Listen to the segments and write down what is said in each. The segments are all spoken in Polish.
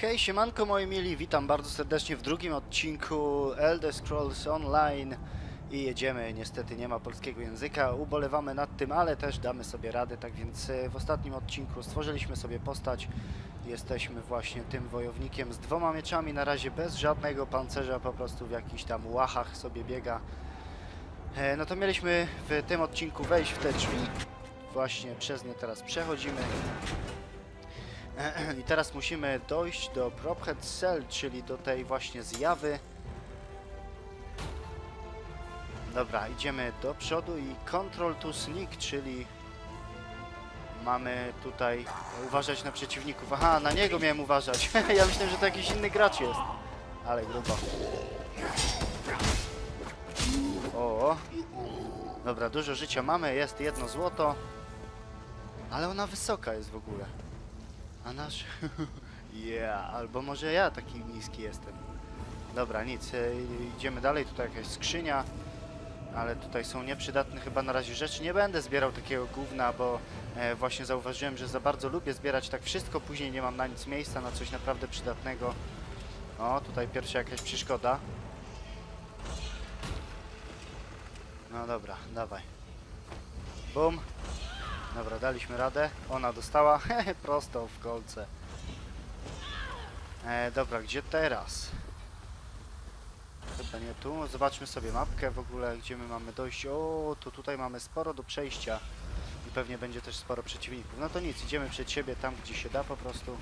Hej, siemanko moi mili, witam bardzo serdecznie w drugim odcinku Elder Scrolls Online i jedziemy, niestety nie ma polskiego języka, ubolewamy nad tym, ale też damy sobie radę, tak więc e, w ostatnim odcinku stworzyliśmy sobie postać, jesteśmy właśnie tym wojownikiem z dwoma mieczami, na razie bez żadnego pancerza, po prostu w jakichś tam łachach sobie biega. E, No to mieliśmy w tym odcinku wejść w te drzwi, właśnie przez nie teraz przechodzimy. I teraz musimy dojść do Prophet Cell, czyli do tej właśnie zjawy. Dobra, idziemy do przodu i Control to Sneak, czyli mamy tutaj uważać na przeciwników. Aha, na niego miałem uważać. ja myślałem, że to jakiś inny gracz jest. Ale grubo. O. Dobra, dużo życia mamy, jest jedno złoto. Ale ona wysoka jest w ogóle. A nasz... yeah, albo może ja taki niski jestem. Dobra, nic, e, idziemy dalej, tutaj jakaś skrzynia. Ale tutaj są nieprzydatne chyba na razie rzeczy. Nie będę zbierał takiego gówna, bo e, właśnie zauważyłem, że za bardzo lubię zbierać tak wszystko. Później nie mam na nic miejsca, na coś naprawdę przydatnego. O, tutaj pierwsza jakaś przeszkoda. No dobra, dawaj. Bum. Dobra, daliśmy radę. Ona dostała prosto w kolce. E, dobra, gdzie teraz? Chyba nie tu. Zobaczmy sobie mapkę w ogóle, gdzie my mamy dojść. O, to tutaj mamy sporo do przejścia. I pewnie będzie też sporo przeciwników. No to nic, idziemy przed siebie tam, gdzie się da po prostu.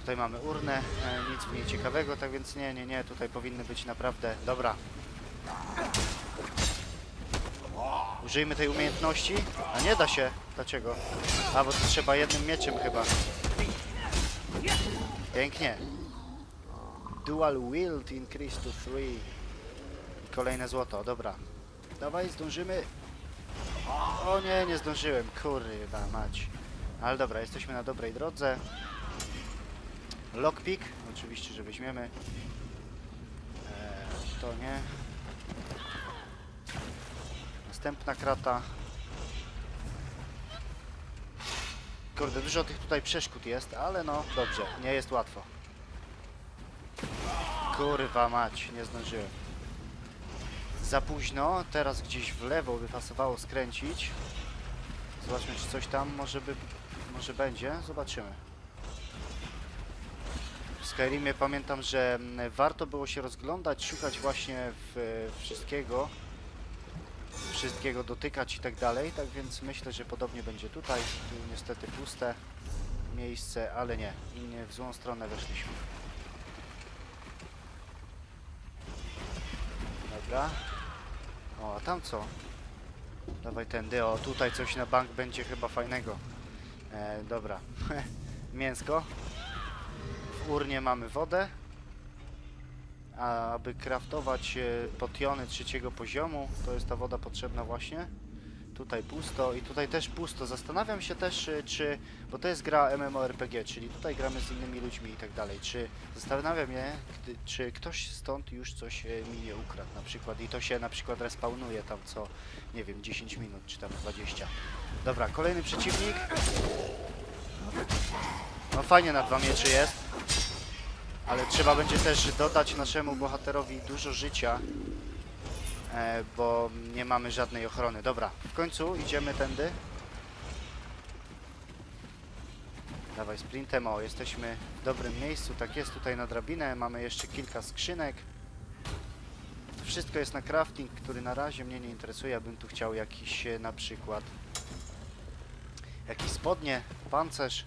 Tutaj mamy urnę, e, nic w niej ciekawego, tak więc nie, nie, nie, tutaj powinny być naprawdę... Dobra. Użyjmy tej umiejętności. A nie da się. Dlaczego? A, bo trzeba jednym mieczem chyba. Pięknie. Dual wield increase to 3. Kolejne złoto, dobra. Dawaj, zdążymy. O nie, nie zdążyłem. Kurwa mać. Ale dobra, jesteśmy na dobrej drodze. Lockpick, oczywiście, że weźmiemy. Eee, to nie. Następna krata. Kurde, dużo tych tutaj przeszkód jest, ale no dobrze, nie jest łatwo. Kurwa mać, nie zdążyłem. Za późno, teraz gdzieś w lewo by pasowało skręcić. Zobaczmy, czy coś tam może by, może będzie, zobaczymy. W Skyrimie pamiętam, że mm, warto było się rozglądać, szukać właśnie w, wszystkiego, wszystkiego dotykać i tak dalej, tak więc myślę, że podobnie będzie tutaj. Tu niestety puste miejsce, ale nie, nie w złą stronę weszliśmy. Dobra. O, a tam co? Dawaj tędy, o tutaj coś na bank będzie chyba fajnego. E, dobra. Mięsko. W urnie mamy wodę. Aby kraftować e, potiony trzeciego poziomu, to jest ta woda potrzebna właśnie. Tutaj pusto i tutaj też pusto. Zastanawiam się też, e, czy, bo to jest gra MMORPG, czyli tutaj gramy z innymi ludźmi i tak dalej. Czy zastanawiam gdy, czy ktoś stąd już coś e, mi nie ukradł na przykład i to się na przykład respawnuje tam co, nie wiem, 10 minut czy tam 20. Dobra, kolejny przeciwnik. No fajnie na dwa mieczy jest. Ale trzeba będzie też dodać naszemu bohaterowi dużo życia, e, bo nie mamy żadnej ochrony. Dobra, w końcu idziemy tędy. Dawaj sprintem, o, jesteśmy w dobrym miejscu, tak jest, tutaj na drabinę, mamy jeszcze kilka skrzynek. Wszystko jest na crafting, który na razie mnie nie interesuje, ja bym tu chciał jakiś e, na przykład jakieś spodnie, pancerz,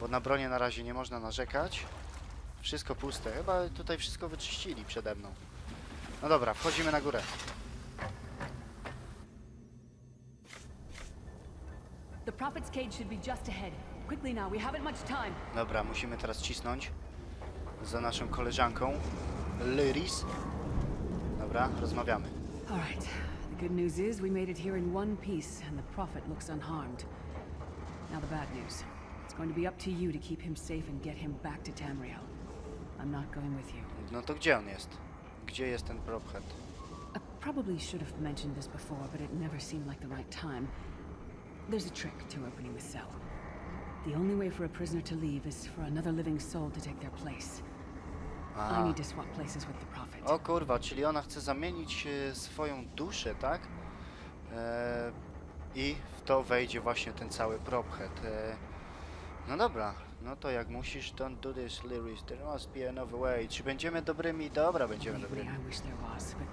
bo na bronię na razie nie można narzekać. Wszystko puste. Chyba tutaj wszystko wyczyścili przede mną. No dobra, wchodzimy na górę. The Prophet's cage should be just ahead. Quickly now, we haven't much time. Dobra, musimy teraz cisnąć za naszą koleżanką Lyris. Dobra, rozmawiamy. All right. The good news is we made it here in one piece, and the Prophet looks unharmed. Now the bad news. It's going to be up to you to keep him safe and get him back to Tamriel. I'm not going with you. No to gdzie on jest? Gdzie jest ten prophet? I probably should have mentioned this before, but it never seemed like the right time. There's a trick to opening the cell. The only way for a prisoner to leave is for another living soul to take their place. I A. need to swap places with the Prophet. O kurwa, czyli ona chce zamienić e, swoją duszę, tak? E, I w to wejdzie właśnie ten cały prophet. E, no dobra, no to jak musisz, don't do this, Lyris, there must be another way. Czy będziemy dobrymi? Dobra, będziemy dobrymi. I wish there was, but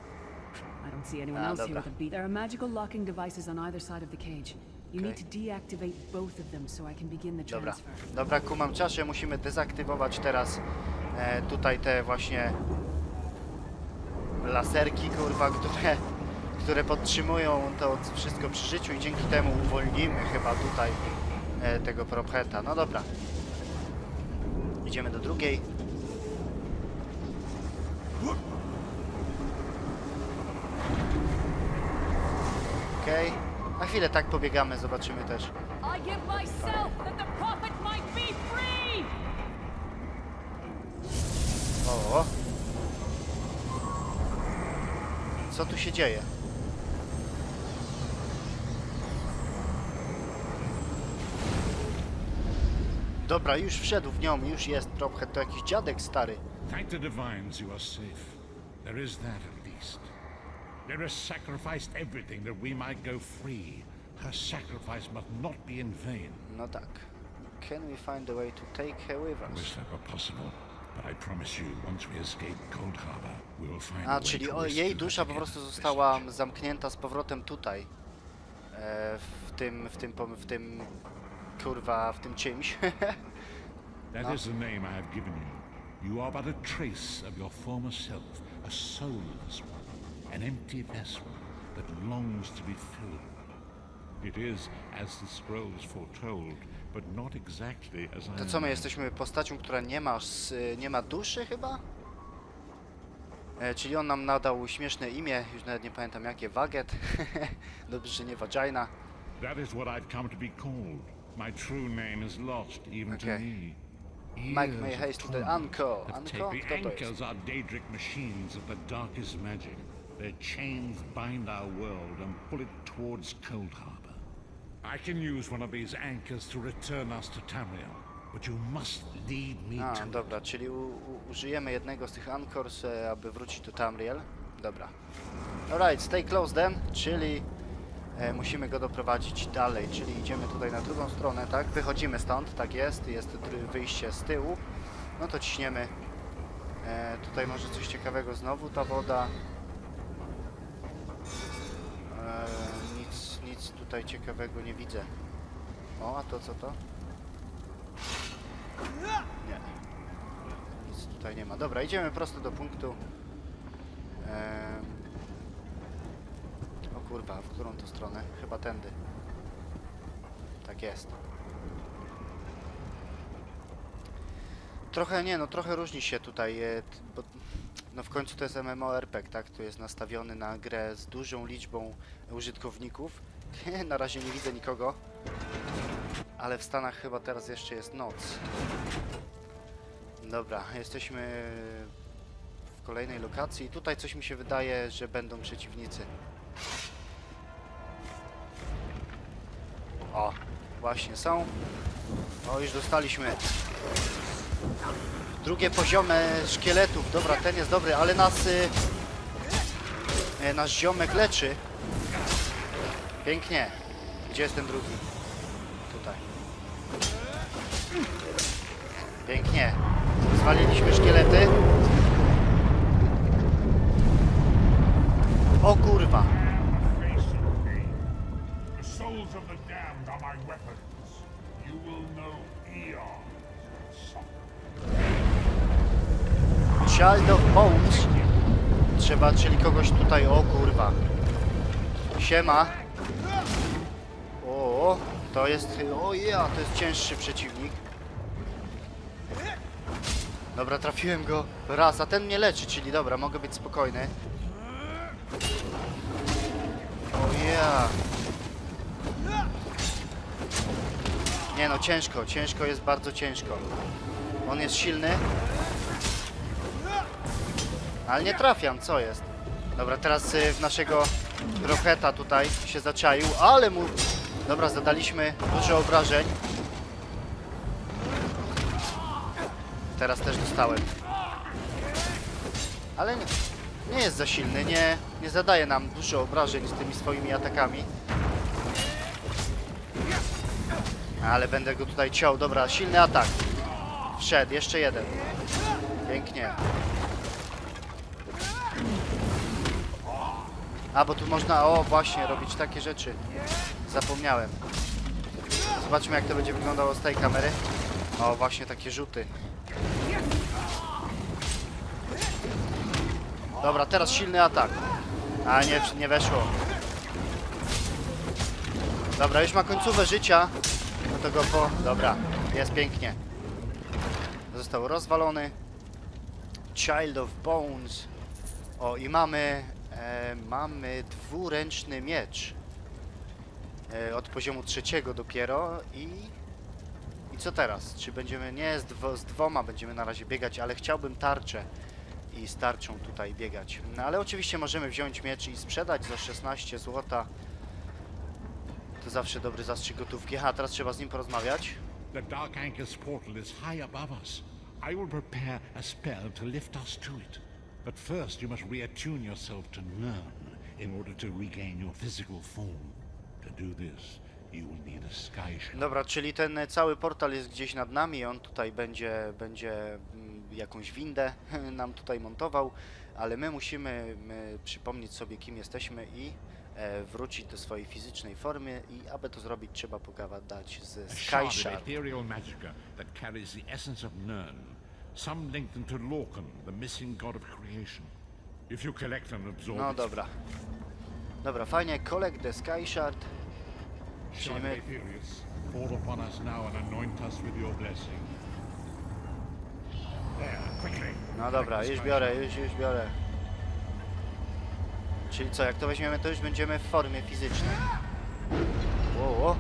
I don't see anyone else here with a beat. There are magical locking devices on either side of the cage. You need to deactivate both of them so I can begin the Dobra, transfer. dobra, kumam czaszę, musimy dezaktywować teraz e, tutaj te właśnie laserki, kurwa, które, które podtrzymują to wszystko przy życiu i dzięki temu uwolnimy chyba tutaj e, tego propheta. No dobra. Idziemy do drugiej. Okej. Na chwilę tak pobiegamy, zobaczymy też. O. Co tu się dzieje? Dobra, już wszedł w nią, już jest trochę, to jakiś dziadek stary. Thank the divines you are safe. There is that at least. There has sacrificed everything that we might go free. Her sacrifice must not be in vain. No tak. Can we find a way to take her with I us? wish that were possible, but I promise you, once we escape Cold Harbor, we will find a A, way czyli to o, rescue jej her dusza po prostu została zamknięta z powrotem tutaj. E, w tym, w tym, pom- w tym, kurwa, w tym czymś. That No. is the name I have given you. You are but a trace of your former self, a soulless one, an empty vessel that longs to be filled. It is as the scrolls foretold, but not exactly as I To co, my imagined. jesteśmy postacią, która nie ma, s- nie ma duszy chyba? E, czyli on nam nadał śmieszne imię, już nawet nie pamiętam jakie, Waget. Dobrze, że nie Vagina. That is what I've come to be called. My true name is lost even to Okay. me. Mike may haste to the Anko. Anko? Kto to jest? anchors are Daedric machines of the darkest magic. Their chains bind our world and pull it towards Cold Harbor. I can use one of these anchors to return us to Tamriel, but you must lead me A, to dobra, czyli użyjemy jednego z tych Ankors, e, aby wrócić do Tamriel. Dobra. Alright, stay close then, czyli musimy go doprowadzić dalej, czyli idziemy tutaj na drugą stronę, tak? Wychodzimy stąd, tak jest, jest wyjście z tyłu. No to ciśniemy. E, tutaj może coś ciekawego znowu, ta woda. E, nic, nic tutaj ciekawego nie widzę. O, a to co to? Nie. Nic tutaj nie ma. Dobra, idziemy prosto do punktu. O kurwa, w którą to stronę? Chyba tędy. Tak jest. Trochę nie, no trochę różni się tutaj, e, bo no w końcu to jest MMORPG, tak? Tu jest nastawiony na grę z dużą liczbą użytkowników. na razie nie widzę nikogo. Ale w Stanach chyba teraz jeszcze jest noc. Dobra, jesteśmy w kolejnej lokacji. Tutaj coś mi się wydaje, że będą przeciwnicy. O, właśnie są. O, już dostaliśmy drugie poziomy szkieletów. Dobra, ten jest dobry, ale nas y, y, nasz ziomek leczy. Pięknie. Gdzie jest ten drugi? Tutaj. Pięknie. Zwaliliśmy szkielety. O kurwa. Of Bones. Trzeba, czyli kogoś tutaj, o kurwa. Siema. O, to jest, o ja, to jest cięższy przeciwnik. Dobra, trafiłem go raz, a ten mnie leczy, czyli dobra, mogę być spokojny. O ja. Nie no, ciężko, ciężko jest bardzo ciężko. On jest silny, ale nie trafiam, co jest? Dobra, teraz y, w naszego Rocheta tutaj się zaczaił, ale mu... Dobra, zadaliśmy dużo obrażeń. teraz też dostałem. Ale nie, nie jest za silny, nie, nie zadaje nam dużo obrażeń z tymi swoimi atakami. Ale będę go tutaj ciął. Dobra, silny atak. Wszedł, jeszcze jeden. Pięknie. A, bo tu można, o właśnie, robić takie rzeczy. Zapomniałem. Zobaczmy jak to będzie wyglądało z tej kamery. O, właśnie takie rzuty. Dobra, teraz silny atak. A, nie, nie weszło. Dobra, już ma końcówę życia. No to go po... Dobra, jest pięknie. Został rozwalony. Child of Bones. O, i mamy... E, mamy dwuręczny miecz. E, od poziomu trzeciego dopiero i... I co teraz? Czy będziemy... Nie, z, dwo, z dwoma będziemy na razie biegać, ale chciałbym tarczę i z tarczą tutaj biegać. No ale oczywiście możemy wziąć miecz i sprzedać za 16 złota. To zawsze dobry zastrzyk gotówki. A teraz trzeba z nim porozmawiać. The Dark Anchor's portal is high above us. I will prepare a spell to lift us to it. But first you must reattune yourself to Nern in order to regain your physical form. To do this, you will need a sky shell. Dobra, czyli ten cały portal jest gdzieś nad nami, on tutaj będzie, będzie mm, jakąś windę nam tutaj montował, ale my musimy my, przypomnieć sobie kim jesteśmy i e, wrócić do swojej fizycznej formy i aby to zrobić trzeba pogadać z Sky shard Some linked them to Lorcan, the missing god of creation. If you collect and absorb No dobra. Dobra, fajnie, collect the Sky Shard. Aetherius, fall upon us now and anoint us with your blessing. There, quickly. no dobra, już biorę, już, już biorę. Czyli co, jak to weźmiemy, to już będziemy w formie fizycznej. Wow, wow.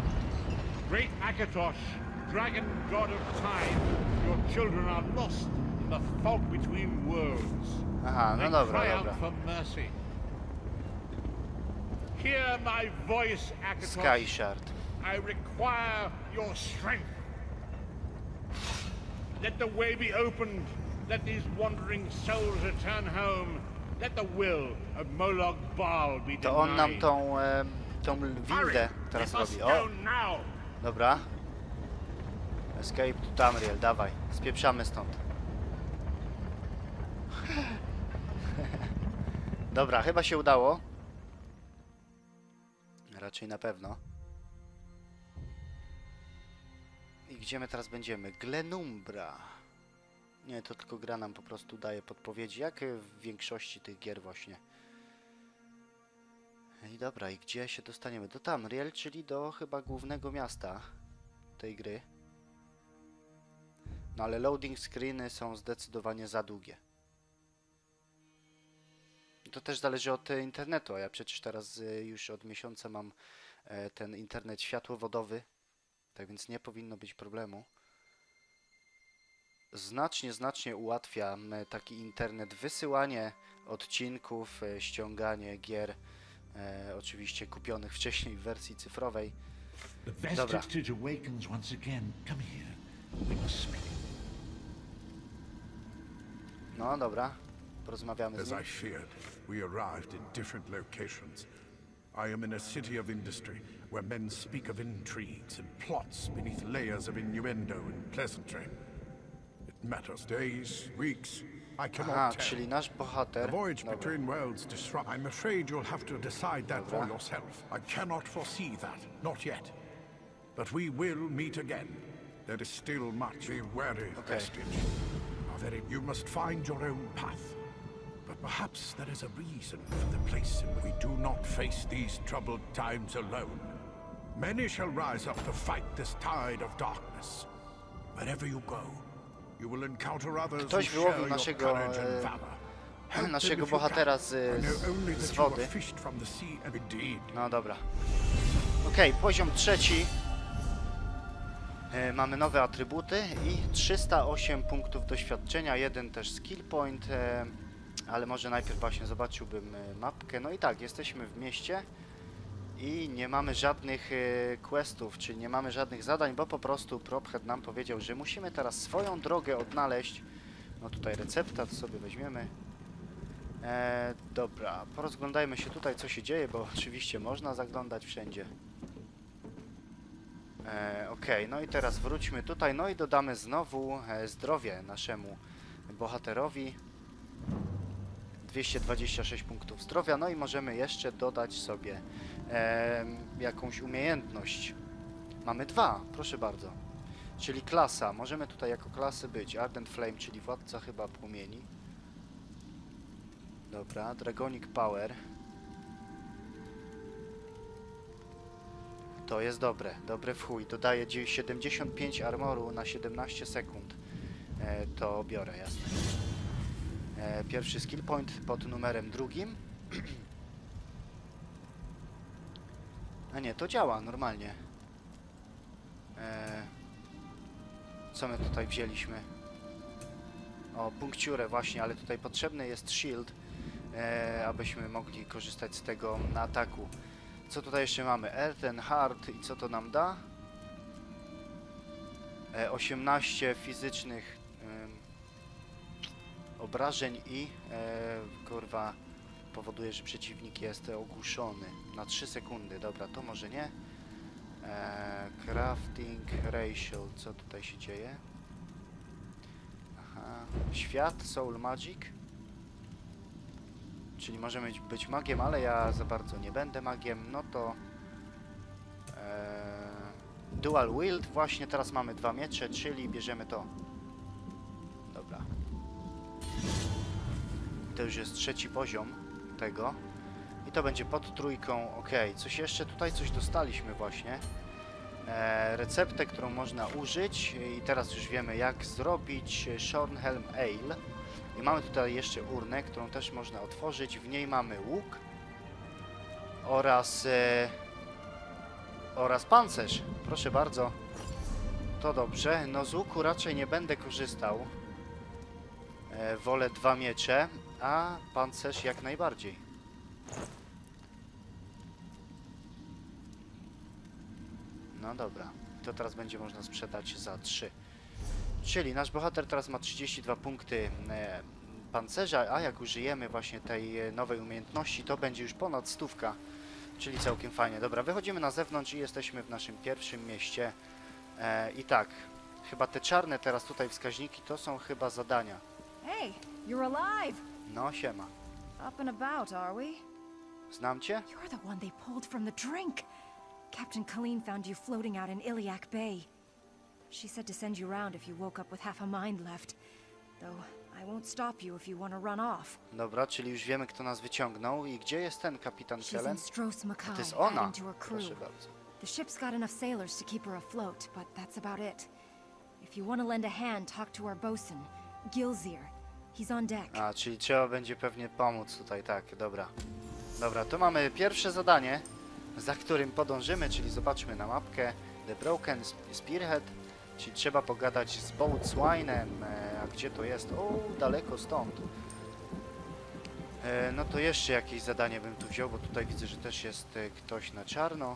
Great Akatosh, dragon god of time, your children are lost in the fog between worlds. Aha, no They dobra, cry dobra. out for mercy. Hear my voice, Akatosh. Sky Shard. I require your strength. Let the way be opened. Let these wandering souls return home. Let the will of Moloch Baal be To on nam tą, e, tą windę teraz robi. O, dobra. Escape to Tamriel, dawaj. Spieprzamy stąd. Dobra, chyba się udało. Raczej na pewno. I gdzie my teraz będziemy? Glenumbra. Nie, to tylko gra nam po prostu daje podpowiedzi, jak w większości tych gier właśnie. I dobra, i gdzie się dostaniemy? Do Tamriel, czyli do chyba głównego miasta tej gry. No ale loading screeny są zdecydowanie za długie. To też zależy od e, internetu, a ja przecież teraz e, już od miesiąca mam e, ten internet światłowodowy, tak więc nie powinno być problemu. Znacznie, znacznie ułatwia taki internet wysyłanie odcinków, ściąganie gier, e, oczywiście kupionych wcześniej w wersji cyfrowej. Dobra. No dobra, porozmawiamy z As nim. I feared, we arrived in different locations. I am in a city of industry where men speak of intrigues and plots beneath layers of innuendo and pleasantry. It matters days, weeks, I cannot Aha, tell. czyli nasz The bohater. voyage Dobra. between worlds disrupt. I'm afraid you'll have to decide that for Dobra. yourself. I cannot foresee that, not yet. But we will meet again. There is still much. Be wary. Vestige. Very you must find your own path. But perhaps there is a reason for the place in we do not face these troubled times alone. Many shall rise up to fight this tide of darkness. Wherever you go, you will encounter others Ktoś who wyłowił share your naszego, courage and e, valor. Naszego bohatera z- z- wody. and No dobra. Okej, poziom trzeci. E, mamy nowe atrybuty i 308 punktów doświadczenia, jeden też skill point, e, ale może najpierw właśnie zobaczyłbym e, mapkę. No i tak, jesteśmy w mieście i nie mamy żadnych questów, czyli nie mamy żadnych zadań, bo po prostu Prophead nam powiedział, że musimy teraz swoją drogę odnaleźć No tutaj recepta, to sobie weźmiemy. E, dobra, porozglądajmy się tutaj, co się dzieje, bo oczywiście można zaglądać wszędzie. E, Okej, no i teraz wróćmy tutaj, no i dodamy znowu e, zdrowie naszemu bohaterowi. 226 punktów zdrowia, no i możemy jeszcze dodać sobie e, jakąś umiejętność. Mamy dwa, proszę bardzo. Czyli klasa, możemy tutaj jako klasy być Ardent Flame, czyli władca chyba płomieni. Dobra, Dragonic Power. To jest dobre, dobre w chuj. Dodaje dzie- 75 armoru na 17 sekund. E, to biorę, jasne. E, pierwszy skill point pod numerem drugim. A nie, to działa normalnie. E, co my tutaj wzięliśmy? O, punkciurę właśnie, ale tutaj potrzebny jest shield, e, abyśmy mogli korzystać z tego na ataku. Co tutaj jeszcze mamy? Earthen Heart i co to nam da? E, 18 fizycznych em, obrażeń i e, kurwa powoduje, że przeciwnik jest ogłuszony na 3 sekundy. Dobra, to może nie. E, crafting Racial, co tutaj się dzieje? Aha, świat Soul Magic. Czyli możemy być, magiem, ale ja za bardzo nie będę magiem. No to e, Dual Wield. Właśnie teraz mamy dwa miecze, czyli bierzemy to. Dobra. To już jest trzeci poziom tego. I to będzie pod trójką. Ok, coś jeszcze tutaj, coś dostaliśmy właśnie. E, receptę, którą można użyć i teraz już wiemy jak zrobić Shornhelm Ale. I mamy tutaj jeszcze urnę, którą też można otworzyć. W niej mamy łuk oraz e, oraz pancerz. Proszę bardzo. To dobrze. No z łuku raczej nie będę korzystał. E, wolę dwa miecze, a pancerz jak najbardziej. No dobra, to teraz będzie można sprzedać za 3. Czyli nasz bohater teraz ma 32 punkty e, pancerza, a jak użyjemy właśnie tej e, nowej umiejętności, to będzie już ponad stówka, czyli całkiem fajnie. Dobra, wychodzimy na zewnątrz i jesteśmy w naszym pierwszym mieście. E, I tak, chyba te czarne teraz tutaj wskaźniki to są chyba zadania. Hey, you're alive! No, siema. Up and about, are we? Znam cię? You're the one they pulled from the drink. Captain Colleen found you floating out in Iliac Bay. She said to send you round if you woke up with half a mind left. Though I won't stop you if you want to run off. Dobra, czyli już wiemy kto nas wyciągnął i gdzie jest ten kapitan She's Kellen? in Stros To Mackay, jest ona. adding to her crew. Proszę bardzo. The ship's got enough sailors to keep her afloat, but that's about it. If you want to lend a hand, talk to our bosun, Gilzir. He's on deck. A, czyli trzeba będzie pewnie pomóc tutaj, tak, dobra. Dobra, to mamy pierwsze zadanie, za którym podążymy, czyli zobaczmy na mapkę The Broken Sp- Spearhead, czyli trzeba pogadać z Boatswainem, e, a gdzie to jest? O, daleko stąd. E, no to jeszcze jakieś zadanie bym tu wziął, bo tutaj widzę, że też jest e, ktoś na czarno.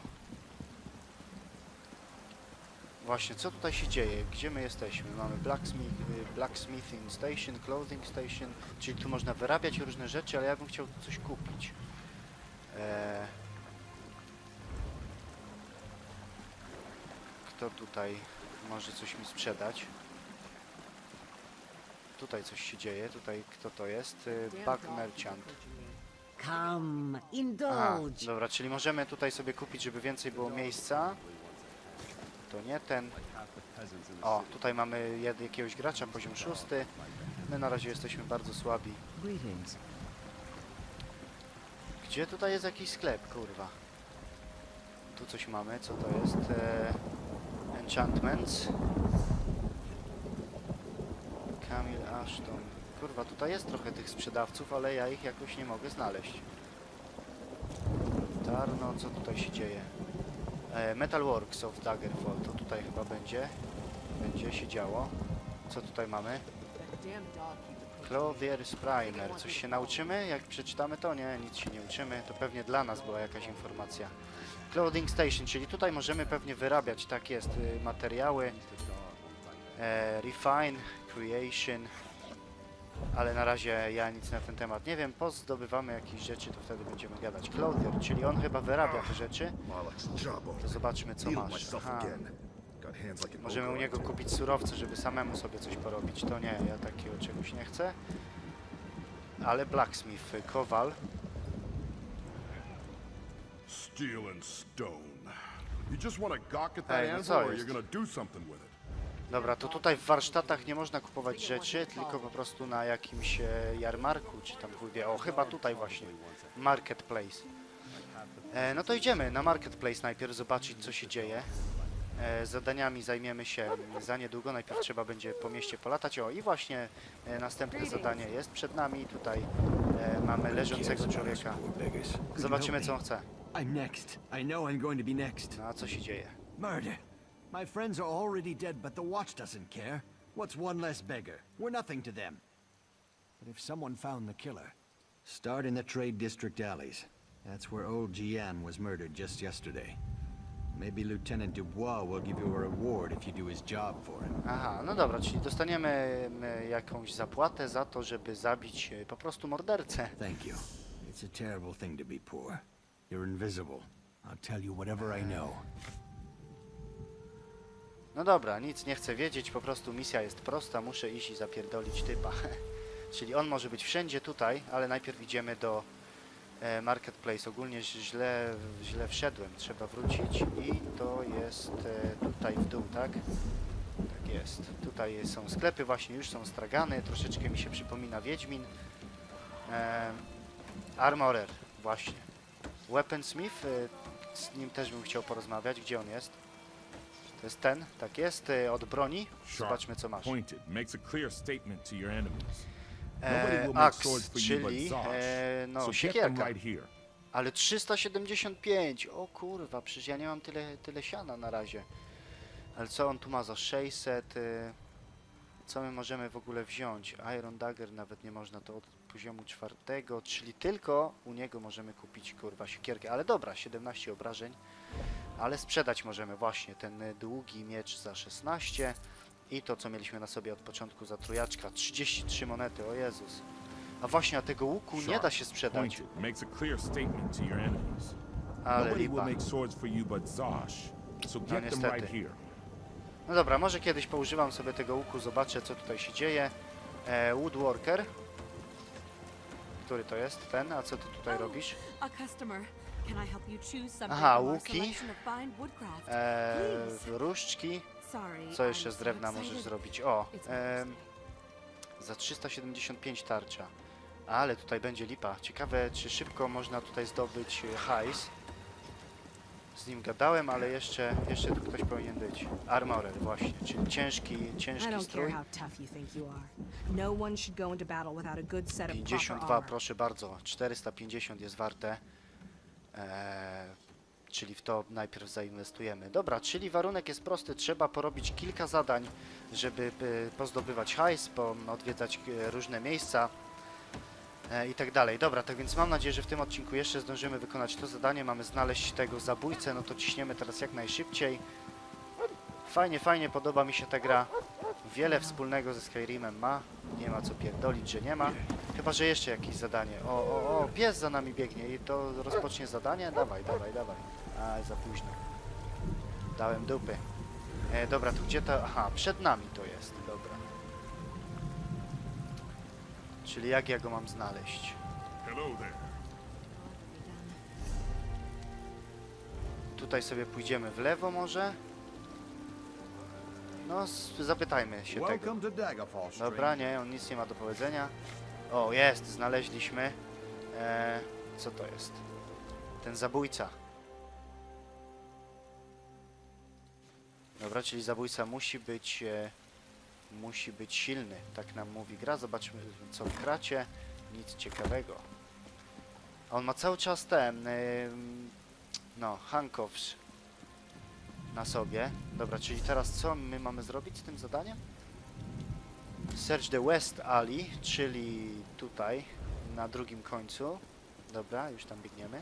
Właśnie, co tutaj się dzieje? Gdzie my jesteśmy? Mamy blacksmith, y, Blacksmithing Station, Clothing Station, czyli tu można wyrabiać różne rzeczy, ale ja bym chciał coś kupić. Eee... Kto tutaj może coś mi sprzedać? Tutaj coś się dzieje, tutaj kto to jest? Y, Bug Merchant. Come, indulge. dobra, czyli możemy tutaj sobie kupić, żeby więcej było miejsca. To nie ten. O, tutaj mamy jakiegoś gracza, poziom szósty. My na razie jesteśmy bardzo słabi. Greetings. Gdzie tutaj jest jakiś sklep, kurwa? Tu coś mamy, co to jest? E, enchantments. Camille Ashton. Kurwa, tutaj jest trochę tych sprzedawców, ale ja ich jakoś nie mogę znaleźć. Tarno, co tutaj się dzieje? E, Metalworks of Daggerfall, to tutaj chyba będzie. Będzie się działo. Co tutaj mamy? Clothier's Primer. Coś się nauczymy? Jak przeczytamy to? Nie, nic się nie uczymy. To pewnie dla nas była jakaś informacja. Clothing Station, czyli tutaj możemy pewnie wyrabiać, tak jest, y, materiały. E, refine, Creation. Ale na razie ja nic na ten temat nie wiem. Pozdobywamy jakieś rzeczy, to wtedy będziemy gadać. Clothier, czyli on chyba wyrabia te rzeczy. To zobaczmy co masz. Aha. Możemy u niego kupić surowce, żeby samemu sobie coś porobić. To nie, ja takiego czegoś nie chcę. Ale blacksmith, y, kowal. Steel and stone. You just want to gawk at that Ej, no or jest? you're gonna do something with it? Dobra, to tutaj w warsztatach nie można kupować rzeczy, tylko po prostu na jakimś e, jarmarku, czy tam chuj wie. O, chyba tutaj właśnie. Marketplace. E, no to idziemy na Marketplace najpierw zobaczyć co się dzieje. E, zadaniami zajmiemy się za niedługo. Najpierw trzeba będzie po mieście polatać. O, i właśnie e, następne zadanie jest przed nami. Tutaj e, mamy leżącego człowieka. Zobaczymy co on chce. I'm next. I know I'm going to be next. No a co się dzieje? Murder. My friends are already dead, but the Watch doesn't care. What's one less beggar? We're nothing to them. But if someone found the killer, start in the Trade District alleys. That's where old Jian was murdered just yesterday. Maybe Lieutenant Dubois will give you a reward if you do his job for him. Aha, no dobra, czyli dostaniemy jakąś zapłatę za to, żeby zabić e, po prostu mordercę. Thank you. It's a terrible thing to be poor. You're invisible. I'll tell you whatever I know. No dobra, nic nie chcę wiedzieć, po prostu misja jest prosta, muszę iść i zapierdolić typa. Czyli on może być wszędzie tutaj, ale najpierw idziemy do Marketplace. Ogólnie źle, źle wszedłem, trzeba wrócić i to jest e, tutaj w dół, tak? Tak jest. Tutaj są sklepy, właśnie już są stragany, troszeczkę mi się przypomina Wiedźmin. E, Armorer, właśnie. Weaponsmith, e, z nim też bym chciał porozmawiać, gdzie on jest? To jest ten, tak jest, e, od broni. Zobaczmy co masz. E, but czyli e, no siekierka. Ale 375, o kurwa, przecież ja nie mam tyle, tyle siana na razie. Ale co on tu ma za 600? y, Co my możemy w ogóle wziąć? Iron Dagger nawet nie można, to od poziomu czwartego, czyli tylko u niego możemy kupić kurwa siekierkę. Ale dobra, 17 obrażeń. Ale sprzedać możemy właśnie ten długi miecz za 16 i to co mieliśmy na sobie od początku za trójaczka, 33 monety, o Jezus. A właśnie, a tego łuku nie da się sprzedać. Pointed, makes a clear statement to your enemies. Ale Nobody will lipa. make swords for you but Zosh, so get them niestety. right here. No dobra, może kiedyś poużywam sobie tego łuku, zobaczę co tutaj się dzieje. E, Woodworker. Który to jest? Ten? A co ty tutaj robisz? A customer. Can I help you choose something Aha, from our łuki. selection of fine woodcraft? E, Please. różdżki. Co jeszcze z drewna możesz zrobić? O, em, za 375 tarcza. Ale tutaj będzie lipa. Ciekawe, czy szybko można tutaj zdobyć e, hajs. Z nim gadałem, ale jeszcze, jeszcze tu ktoś powinien być. Armorer właśnie, czyli ciężki, ciężki strój. how tough you think you are. No one should go into battle without a good set of proper 52, armor. proszę bardzo. 450 jest warte. Eee, czyli w to najpierw zainwestujemy. Dobra, czyli warunek jest prosty. Trzeba porobić kilka zadań, żeby y, pozdobywać hajs, odwiedzać y, różne miejsca e, i tak dalej. Dobra, tak więc mam nadzieję, że w tym odcinku jeszcze zdążymy wykonać to zadanie. Mamy znaleźć tego zabójcę, no to ciśniemy teraz jak najszybciej. Fajnie, fajnie, podoba mi się ta gra. Wiele wspólnego ze Skyrimem ma. Nie ma co pierdolić, że nie ma. Chyba, że jeszcze jakieś zadanie. O, o, o, pies za nami biegnie i to rozpocznie zadanie? Dawaj, dawaj, dawaj. A, za późno. Dałem dupy. E, dobra, to gdzie to? Aha, przed nami to jest, dobra. Czyli jak ja go mam znaleźć? Hello there. Tutaj sobie pójdziemy w lewo może? No, zapytajmy się tego. Dobra, nie, on nic nie ma do powiedzenia. O, jest, znaleźliśmy. E, co to jest? Ten zabójca. Dobra, czyli zabójca musi być e, musi być silny, tak nam mówi gra. Zobaczmy co w kracie. Nic ciekawego. On ma cały czas ten e, no, handcuffs na sobie. Dobra, czyli teraz co my mamy zrobić z tym zadaniem? Search the West Alley, czyli tutaj, na drugim końcu. Dobra, już tam biegniemy.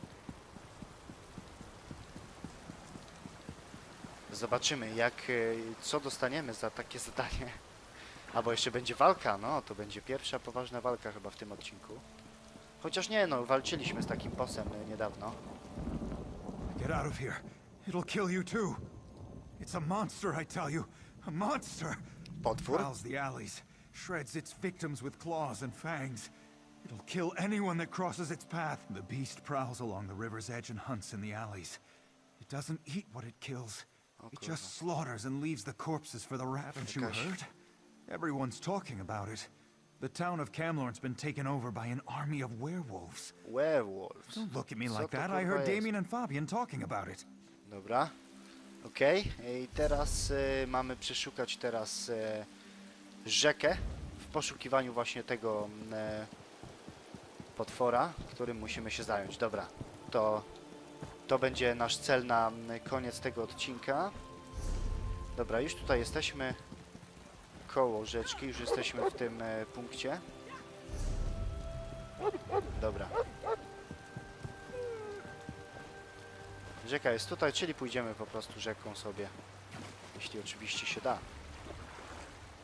Zobaczymy, jak, e, co dostaniemy za takie zadanie. Albo jeszcze będzie walka, no to będzie pierwsza poważna walka chyba w tym odcinku. Chociaż nie, no walczyliśmy z takim bossem y, niedawno. Get out of here. It'll kill you too. It's a monster, I tell you. A monster. Potwór? Prowls the alleys, shreds its victims with claws and fangs. It'll kill anyone that crosses its path. The beast prowls along the river's edge and hunts in the alleys. It doesn't eat what it kills. It just slaughters and leaves the corpses for the rat. Haven't you heard? Everyone's talking about it. The town of Camlorn's been taken over by an army of werewolves. Werewolves. Don't look at me Co like to that. I kurwa heard jest? Damien and Fabian talking about it. Dobra. Okej. I teraz y, mamy przeszukać teraz y, rzekę w poszukiwaniu właśnie tego y, potwora, którym musimy się zająć. Dobra. To, to będzie nasz cel na y, koniec tego odcinka. Dobra, już tutaj jesteśmy koło rzeczki, już jesteśmy w tym y, punkcie. Dobra. Rzeka jest tutaj, czyli pójdziemy po prostu rzeką sobie. Jeśli oczywiście się da.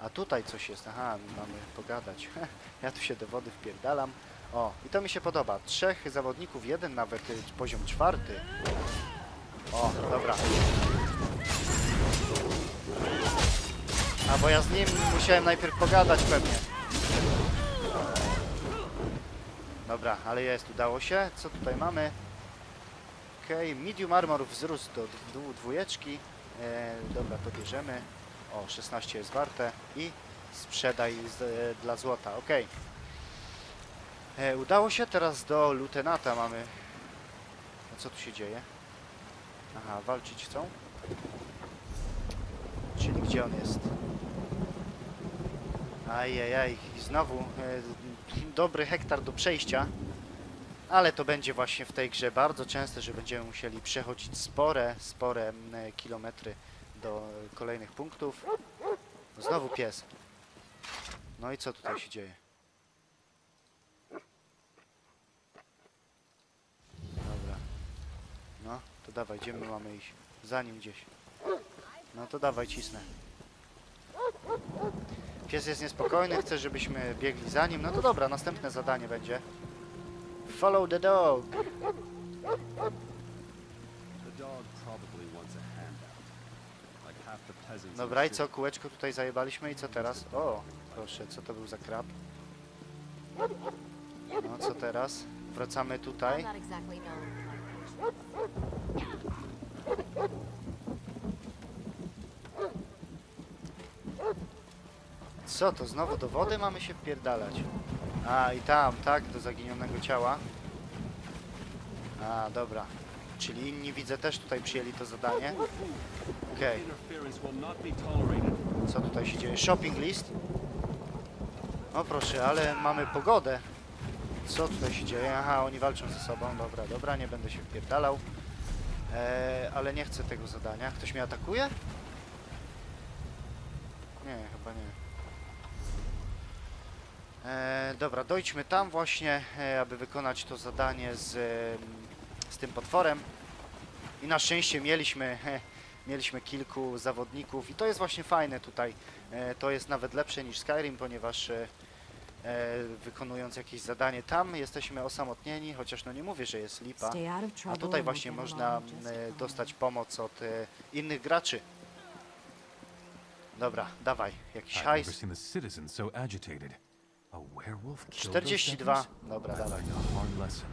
A tutaj coś jest, aha, mamy pogadać. ja tu się do wody wpierdalam. O, i to mi się podoba. Trzech zawodników, jeden nawet y, poziom czwarty. O, dobra. A bo ja z nim musiałem najpierw pogadać pewnie. Dobra, ale jest, udało się. Co tutaj mamy? Okej, medium armor wzrósł do dwójeczki. E, dobra, to bierzemy. O, 16 jest warte. I sprzedaj z, e, dla złota. Okej. E, udało się, teraz do lutenata mamy. A co tu się dzieje? Aha, walczyć chcą? Czyli gdzie on jest? Ajajaj, i znowu e, dobry hektar do przejścia. Ale to będzie właśnie w tej grze bardzo częste, że będziemy musieli przechodzić spore, spore mm, kilometry do kolejnych punktów. Znowu pies. No i co tutaj się dzieje? Dobra. No, to dawaj, gdzie my mamy iść? Za nim gdzieś. No to dawaj, cisnę. Pies jest niespokojny, chce, żebyśmy biegli za nim. No to dobra, następne zadanie będzie. Follow the dog. Dobra, i co? Kółeczko tutaj zajebaliśmy i co teraz? O, proszę, co to był za krab? No, co teraz? Wracamy tutaj. Not exactly known. Co to? Znowu do wody mamy się wpierdalać? A, i tam, tak? Do zaginionego ciała. A, dobra. Czyli inni widzę też tutaj przyjęli to zadanie. Okej, tolerated. co tutaj się dzieje? Shopping list? O proszę, ale mamy pogodę. Co tutaj się dzieje? Aha, oni walczą ze sobą. Dobra, dobra, nie będę się wpierdalał. Eee, ale nie chcę tego zadania. Ktoś mnie atakuje? Nie, chyba nie. Eee, dobra, dojdźmy tam właśnie, e, aby wykonać to zadanie z, em, z tym potworem. I na szczęście mieliśmy, mieliśmy kilku zawodników i to jest właśnie fajne tutaj. E, to jest nawet lepsze niż Skyrim, ponieważ e, e, wykonując jakieś zadanie tam jesteśmy osamotnieni, chociaż no nie mówię, że jest lipa. A tutaj właśnie można e, dostać pomoc od e, innych graczy. Dobra, dawaj, jakiś hajs. Seen the citizens so agitated. A werewolf killed those 42. deputies? Dobra, dawaj.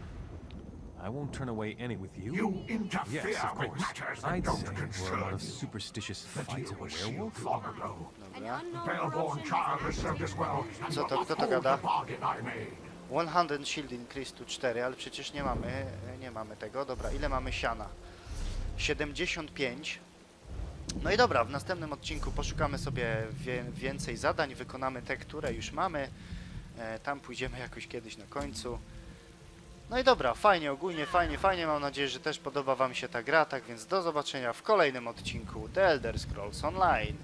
I won't turn away any with you. You interfere yes, of with course. matters that I'd don't say we're a lot concern of you. superstitious That fights you of a werewolf. long ago. Dobra. Bellborn child has served us well, and Co to, kto to gada? bargain I made. 100 shield increase to 4, ale przecież nie mamy, nie mamy tego. Dobra, ile mamy siana? 75. No i dobra, w następnym odcinku poszukamy sobie wie, więcej zadań, wykonamy te, które już mamy. E, tam pójdziemy jakoś kiedyś na końcu. No i dobra, fajnie, ogólnie fajnie, fajnie. Mam nadzieję, że też podoba Wam się ta gra, tak więc do zobaczenia w kolejnym odcinku The Elder Scrolls Online.